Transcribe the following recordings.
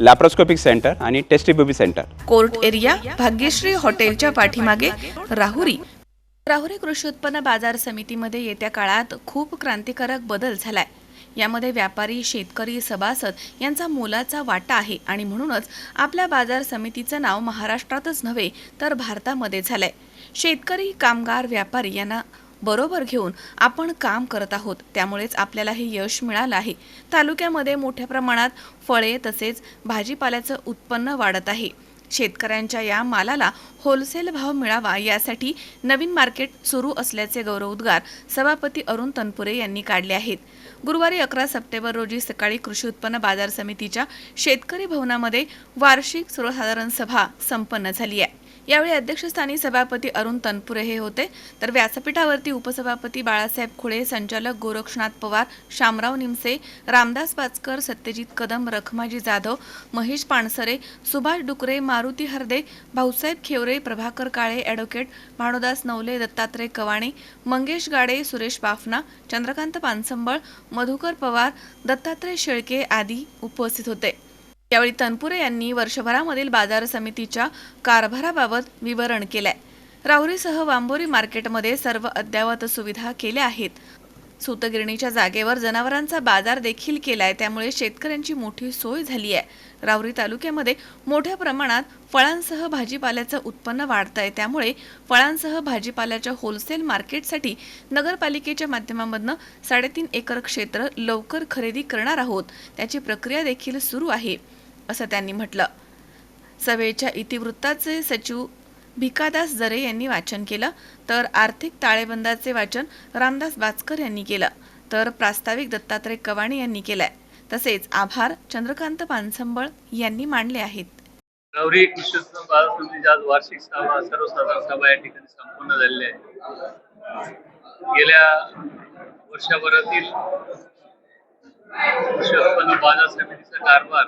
Laparoscopic centre आणि test tube baby centre court area Bhagyashree हॉटेलच्या पाठीमागे राहुरी. राहुरी कृषी उत्पन्न बाजार समितीमध्ये येत्या काळात खूप क्रांतिकारक बदल झालाय. यामध्ये व्यापारी शेतकरी सभासद यांचा मोलाचा वाटा आहे आणि म्हणूनच आपल्या बाजार समितीचं नाव महाराष्ट्रातच नव्हे तर भारतामध्ये झालंय. शेतकरी कामगार व्यापारी यांना बरोबर घेऊन आपण काम करत आहोत. त्यामुळेच आपल्याला हे यश मिळालं आहे. तालुक्यामध्ये मोठ्या प्रमाणात फळे तसेच भाजीपाल्याचं उत्पन्न वाढत आहे. शेतकऱ्यांच्या या मालाला होलसेल भाव मिळावा यासाठी नवीन मार्केट सुरू असल्याचे गौरवोद्गार सभापती अरुण तनपुरे यांनी काढले आहेत. गुरुवारी अकरा सप्टेंबर रोजी सकाळी कृषी उत्पन्न बाजार समितीच्या शेतकरी भवनामध्ये वार्षिक सर्वसाधारण सभा संपन्न झाली आहे. यावेळी अध्यक्षस्थानी सभापती अरुण तनपुरे हे होते. तर व्यासपीठावरती उपसभापती बाळासाहेब खुळे संचालक गोरक्षनाथ पवार शामराव निमसे रामदास पाचकर सत्यजित कदम रखमाजी जाधव महेश पाणसरे सुभाष डुकरे मारुती हरदे भाऊसाहेब खेवरे प्रभाकर काळे ॲडव्होकेट भानुदास नवले दत्तात्रय कवाणे मंगेश गाडे सुरेश बाफना चंद्रकांत पानसंबळ मधुकर पवार दत्तात्रय शेळके आदी उपस्थित होते. यावेळी तनपुरे यांनी वर्षभरामधील बाजार समितीच्या कारभाराबाबत विवरण केलंय. राहुरीसह वांबोरी मार्केटमध्ये सर्व अद्ययावत सुविधा केल्या आहेत. सूतगिरणीच्या जागेवर जनावरांचा बाजार देखील केलाय त्यामुळे शेतकऱ्यांची मोठी सोय झाली आहे राहुरी तालुक्यामध्ये मोठ्या प्रमाणात फळांसह भाजीपाल्याचं उत्पन्न वाढत आहे त्यामुळे फळांसह भाजीपाल्याच्या होलसेल मार्केटसाठी नगरपालिकेच्या माध्यमामधनं साडेतीन एकर क्षेत्र लवकर खरेदी करणार आहोत. त्याची प्रक्रिया देखील सुरू आहे. असं त्यांनी म्हटलं. सभेच्या इतिवृत्ताचे सचिव भिकादास जरे यांनी वाचन केलं तर आर्थिक ताळेबंदाचे वाचन रामदास बाचकर यांनी केलं तर प्रास्ताविक दत्तात्रय कवाणे यांनी केलंय. तसेच आभार चंद्रकांत पानसंबळ यांनी मांडले आहेत. गौरी कृषी उत्पन्न बाजार समितीची आज वार्षिक सभा सर्वसाधारण सभा या ठिकाणी संपन्न झालेली आहे गेल्या वर्षभरातील कृषी उत्पन्न बाजार समितीचा कारभार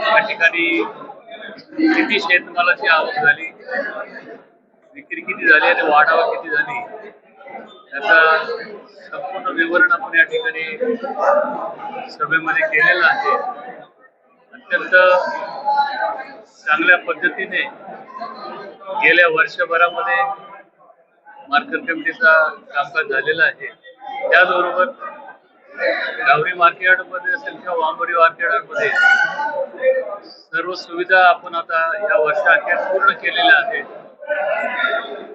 या ठिकाणी किती शेतमालाची आवक झाली? विक्री किती झाली आणि वाढावा किती झाली? त्याचा संपूर्ण विवरण आपण या ठिकाणी सभेमध्ये केलेलं आहे. अत्यंत चांगल्या पद्धतीने गेल्या वर्षभरामध्ये मार्केट कमिटीचा कामकाज झालेला आहे. त्याचबरोबर गावरी मार्केटमध्ये असेल किंवा वांबोरी मार्केटमध्ये सर्व सुविधा आपण आता या वर्षाखेर पूर्ण केलेल्या आहेत.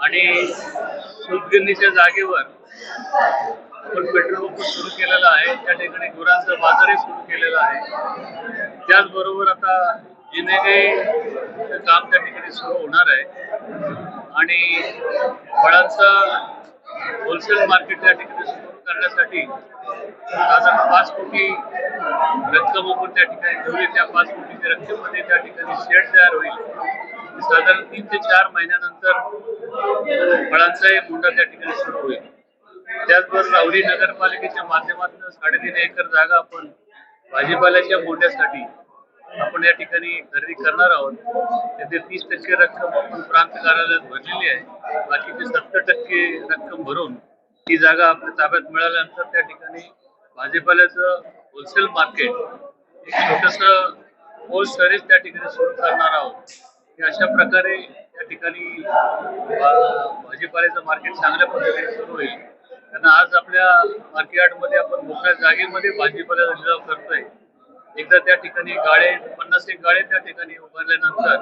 आणि सूतगिरणीच्या जागेवर आपण पेट्रोल पंप सुरू केलेला आहे. त्या ठिकाणी गुरांचा बाजारही सुरू केलेला आहे. त्याचबरोबर आता जिनेगे काम त्या ठिकाणी सुरू होणार आहे. आणि फळांचं होलसेल मार्केट त्या ठिकाणी सुरू करण्यासाठी पाच कोटी रक्कम आपण त्या ठिकाणी ठेवली त्या पाच कोटीच्या रक्कममध्ये त्या ठिकाणी शेड तयार होईल. साधारण तीन ते चार महिन्यानंतर फळांचाही मुंडा त्या ठिकाणी सुरू होईल. त्याचबरोबर सावली नगरपालिकेच्या माध्यमातून साडेतीन एकर जागा आपण भाजीपाल्याच्या मोठ्यासाठी आपण या ठिकाणी खरेदी करणार आहोत. त्याचे तीस टक्के रक्कम आपण प्रांत कार्यालयात भरलेली आहे. बाकीचे सत्तर टक्के रक्कम भरून ती जागा आपल्या ताब्यात मिळाल्यानंतर त्या ठिकाणी भाजीपाल्याचं होलसेल मार्केट एक छोटस होल स्टोरेज त्या ठिकाणी सुरू करणार आहोत. की अशा प्रकारे त्या ठिकाणी भाजीपाल्याचं मार्केट चांगल्या पद्धतीने सुरू होईल. कारण आज आपल्या मार्केटमध्ये आपण मोठ्या जागेमध्ये भाजीपाल्याचा लिलाव करतोय. एकदा त्या ठिकाणी गाळे पन्नास एक गाळे त्या ठिकाणी उभारल्यानंतर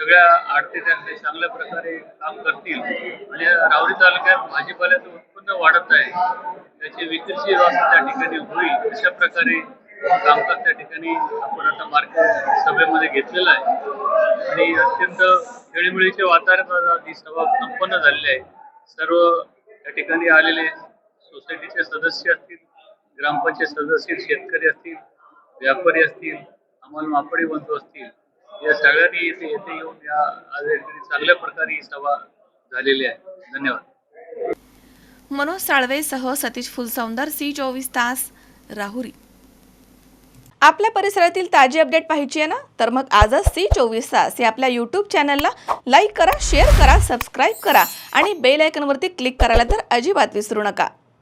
सगळ्या आरती त्यांचे चांगल्या प्रकारे काम करतील. म्हणजे रावरी तालुक्यात भाजीपाल्याचं उत्पन्न वाढत आहे. त्याची विक्रीची व्यवस्था त्या ठिकाणी होईल. अशा प्रकारे कामकाज त्या ठिकाणी आपण आता मार्केट सभेमध्ये घेतलेलं आहे. आणि अत्यंत खेळीमेळीचे वातावरणात ही सभा संपन्न झालेली आहे. सर्व त्या ठिकाणी आलेले सोसायटीचे सदस्य असतील ग्रामपंचायत सदस्य शेतकरी असतील व्यापारी असतील अंमल मापडी बंधू असतील या सगळ्यांनी येथे येथे येऊन या आज चांगल्या प्रकारे ही सभा झालेली आहे. धन्यवाद. मनोज साळवेसह सतीश फुलसौंदर सी चोवीस तास राहुरी. आपल्या परिसरातील ताजी अपडेट पाहिजे आहे ना? तर मग आजच सी चोवीस तास या आपल्या यूट्यूब चॅनलला लाईक करा शेअर करा सबस्क्राईब करा आणि बेल आयकनवरती क्लिक करायला तर अजिबात विसरू नका.